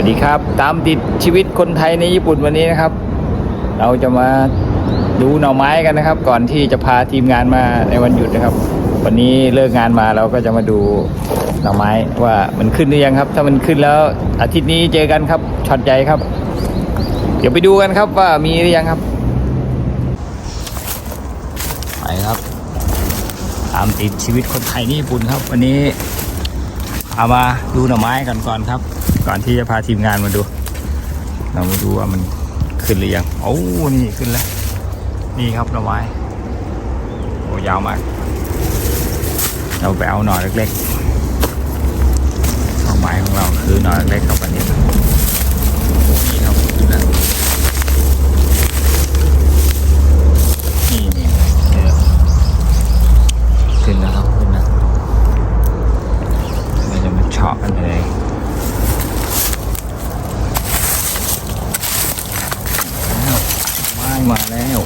วัสดีครับ ตามติดชีวิตคนไทยในญี่ปุ่นวันนี้นะครับ เราจะมาดูหน่อไม้กันนะครับ ก่อนที่จะพาทีมงานมาในวันหยุดนะครับ วันนี้เลิกงานมาเราก็จะมาดูหน่อไม้ว่ามันขึ้นหรือยังครับ ถ้ามันขึ้นแล้วอาทิตย์นี้เจอกันครับช็อตใหญ่ครับ เดี๋ยวไปดูกันครับว่ามีหรือยังครับไปครับ ตามติดชีวิตคนไทยในญี่ปุ่นครับ วันนี้เอามาดูหน่อไม้กันก่อนครับ ก่อนที่จะพาทีมงานมาดู เรามาดูว่ามันขึ้นหรือยังโอ้นี่ขึ้นแล้ว นี่ครับหน่อไม้โอ้ยาวมาก เราไปเอาหน่อเล็กๆหน่อไม้ของเราคือหน่อเล็กๆครับอันนี้โอ้นี่ครับขึ้นแล้วนี่นี่เออขึ้นแล้วครับขึ้นแล้วเราจะมาเฉาะกันเลยแล้วไม้มาแล้ว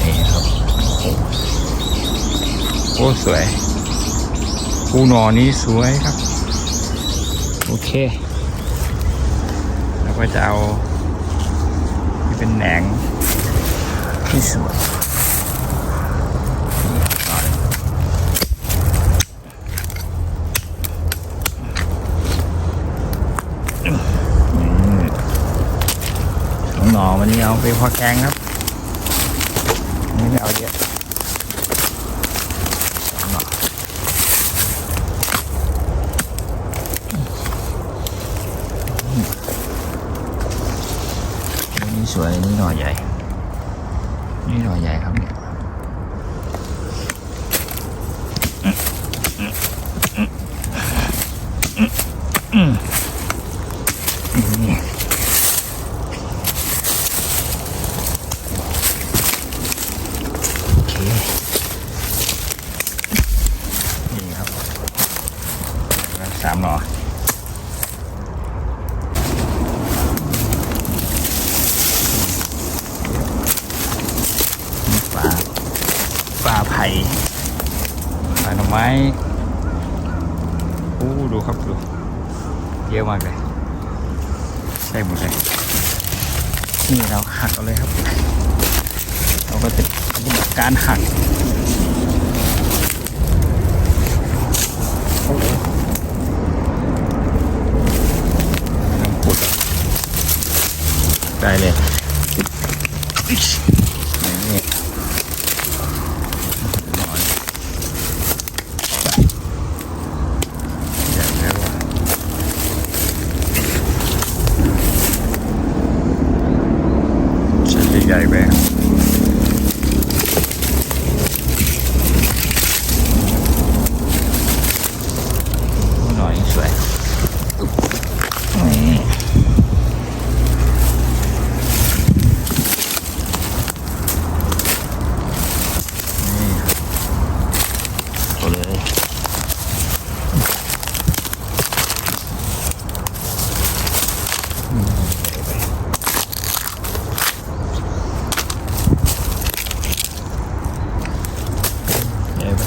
นี่ครับโอ้สวยปู หนอนี้สวยครับ โอเค แล้วก็จะเอาที่เป็นแหนงที่สวยนี่ก่อนนี่สองหนอวันนี้เอาไปพอแกงครับนี่ไม่เอาเยอะเอาหน่อยนี่ สวยนี่หน่อยใหญ่ นี่หน่อยใหญ่ครับเนี่ยนี่ครับสามหน่อนี่ปลาปลาไผ่ปลาหน่อไม้ โอ้ดูครับดูเยอะมากเลยใช่หมดเลยนี่เราหักเอาเลยครับ เราก็จะปฏิบัติการหักได้เลยนี่หน่อยใหญ่แล้วว่ะ ใช่ใหญ่ไป หน่อยสวยนี่นี่เอาเลยเดี๋ยวไป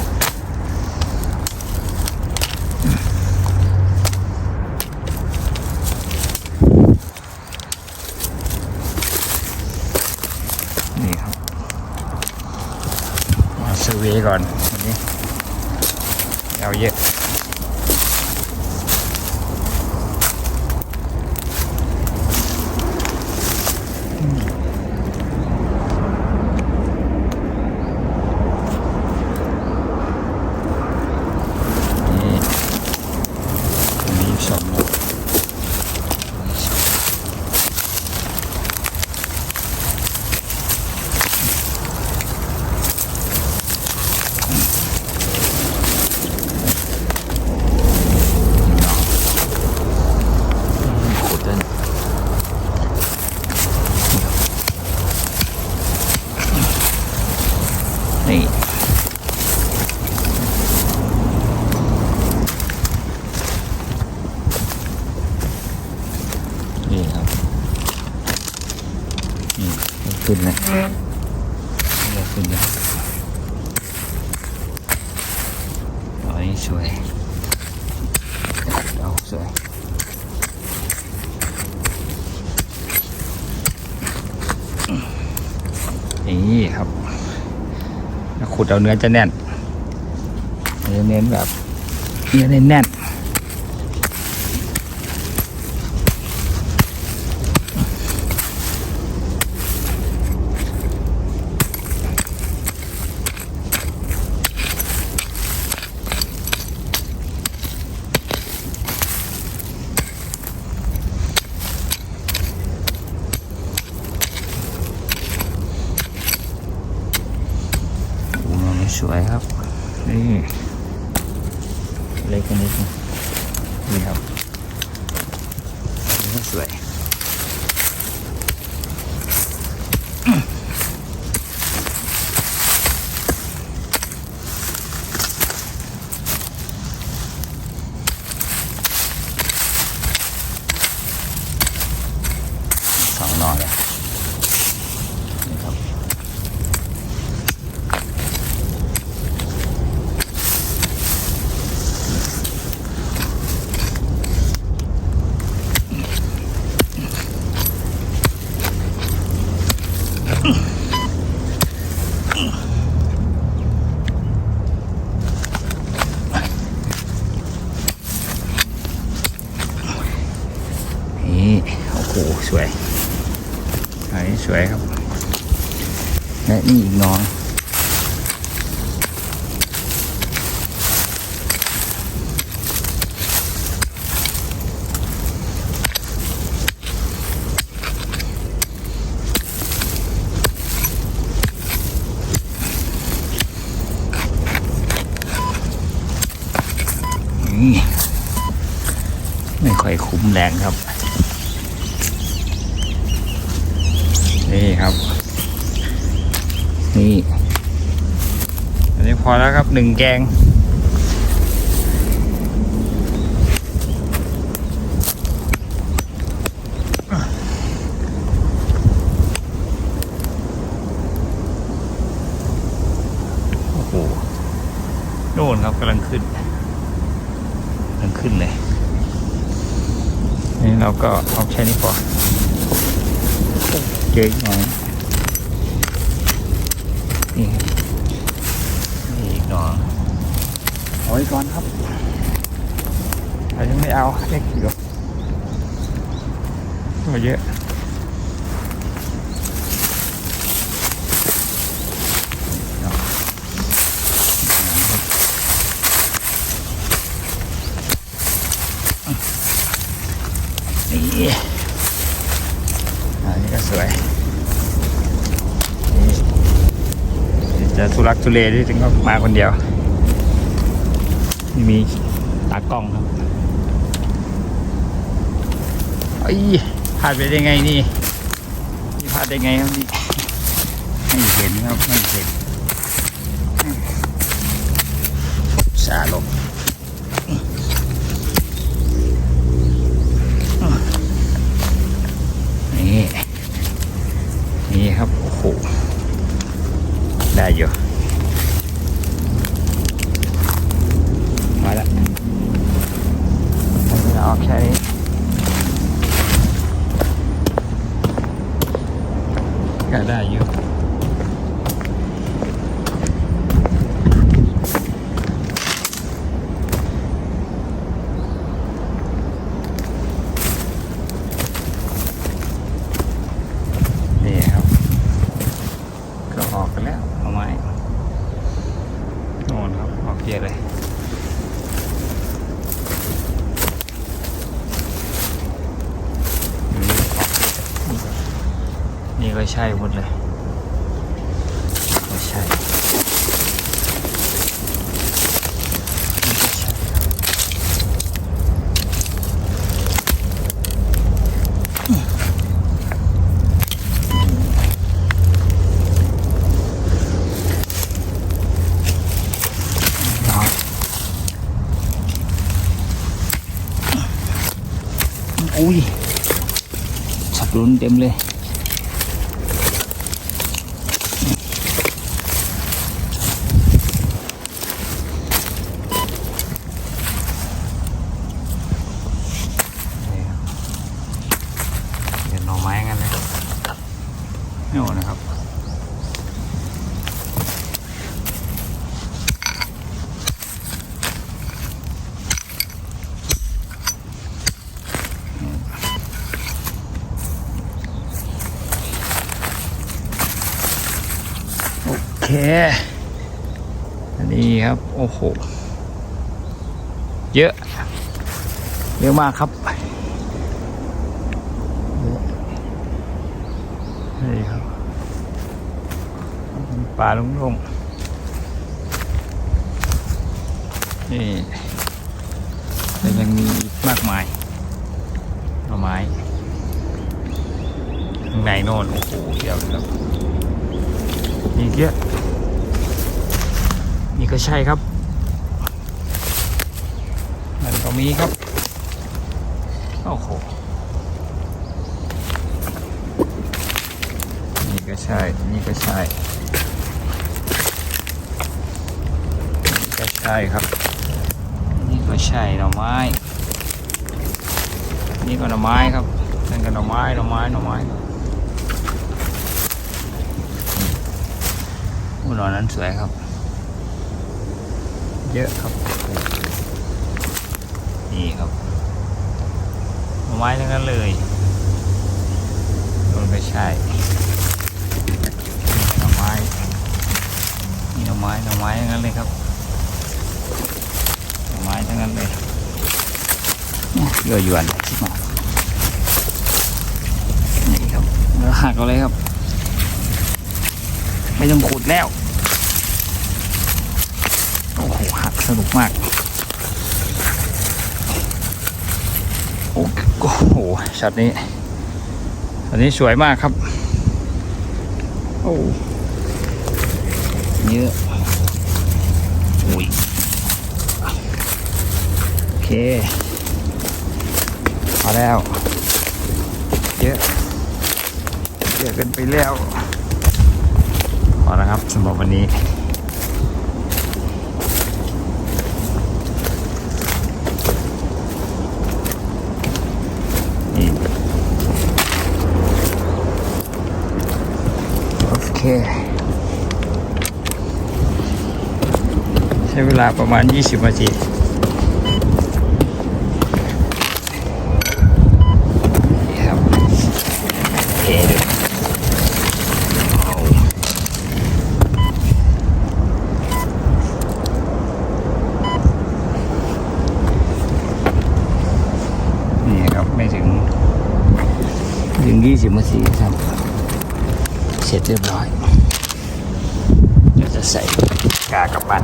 นี่ครับ มาเซอร์เวย์ก่อนวันนี้เอาเยอะนี่อันนี้สองหมดขุดเลยนี่ นี่ครับ นี่ขึ้นเลยนี่ขึ้นเลย สวยเอาสวยนี่ครับขุดเอาเนื้อจะแน่นเนื้อเน้นแบบเนื้อแน่น แรงครับ นี่ครับ นี่ อันนี้พอแล้วครับหนึ่งแกงโอ้โหโน่นครับกำลังขึ้นกำลังขึ้นเลย นี่ เราก็เอาแค่นี้พอเจออีกหน่อยนี่นี่อีกหน่อยเอาไว้ก่อนครับเรายังไม่เอาเล็กอยู่ก็เยอะนี่ อันนี้ก็สวยนี่จะทุรักทุเลที่ถึงก็มาคนเดียวม่มีตากล้องครับไอ้ยพลาดไปได้ไงนี่นี่พลาดได้ไงครับนี่ไม่เห็นครับไม่เห็นสาลง อันนี้ครับ โอ้โห เยอะ เยอะมากครับ นี่ครับ ป่าลงๆนี่แต่ยังมีอีกมากมายหน่อไม้ข้างในโน่นโอ้โหเยอะเลยครับ อีกเยอะนี่ก็ใช่ครับนั่นก็มีครับ โอ้โห นี่ก็ใช่ นี่ก็ใช่ นี่ก็ใช่ครับ นี่ก็ใช่หน่อไม้ นี่ก็หน่อไม้ครับนั่นก็หน่อไม้ หน่อไม้ หน่อไม้ครับโอ้หน่อนั้นสวยครับ เยอะครับ นี่ครับหน่อไม้ทั้งนั้นเลยโดนไปใช่นี่หน่อไม้นี่หน่อไม้หน่อไม้ทั้งนั้นเลยครับหน่อไม้ทั้งนั้นเลยเยอะหยวนชิบหายนี่ครับแล้วหักเอาเลยครับ ไม่ต้องขุดแล้ว โอ้โหหักสนุกมาก โอ้โหช็อตนี้อตนี้สวยมากครับ โอ้เยอะโอ้ยโอเคพอแล้ว เยอะเยอะเกันไปแล้ว พอแล้วครับสำหรับวันนี้ นี่ โอเค ใช้เวลาประมาณ 20นาทีนี่ครับโอเคดูเอานี่ครับ ไม่ถึง ถึ ง 20นาทีครับ เสร็จเรียบร้อยเดี๋ยวจะใส่กากลับบ้าน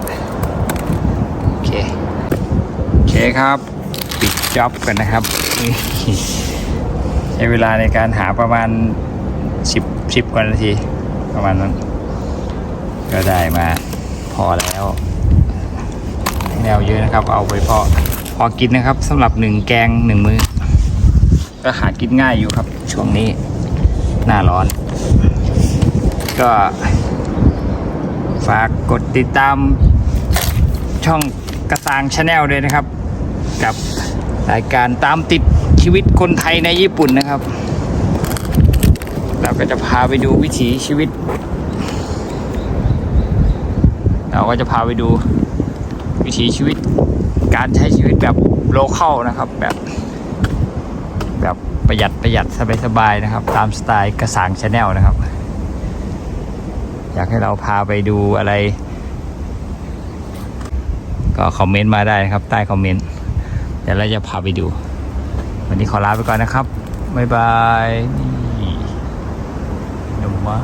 โอเค โอเคครับ ปิดจ็อบกันนะครับ ใช้เวลาในการหาประมาณ 10 10กว่านาที ประมาณนั้น ก็ได้มาพอแล้ว แนวเยอะนะครับ เอาไปพอพอกินนะครับสำหรับหนึ่งแกงหนึ่งมือ ก็หากินง่ายอยู่ครับ ช่วงนี้ หน้าร้อน ก็ ฝากกดติดตามช่องกระตางชาแนลด้วยนะครับ กับรายการตามติดชีวิตคนไทยในญี่ปุ่นนะครับ เราก็จะพาไปดูวิถีชีวิต เราก็จะพาไปดูวิถีชีวิต การใช้ชีวิตแบบโลเคอลนะครับแบบแบบ ประหยัดประหยัดสบายๆนะครับ ตามสไตล์กระสางชาแนลนะครับ อยากให้เราพาไปดูอะไร ก็คอมเมนต์มาได้นะครับ ใต้คอมเมนต์เดี๋ยวเราจะพาไปดู วันนี้ขอลาไปก่อนนะครับ บ๊ายบายนี่ดอกไม้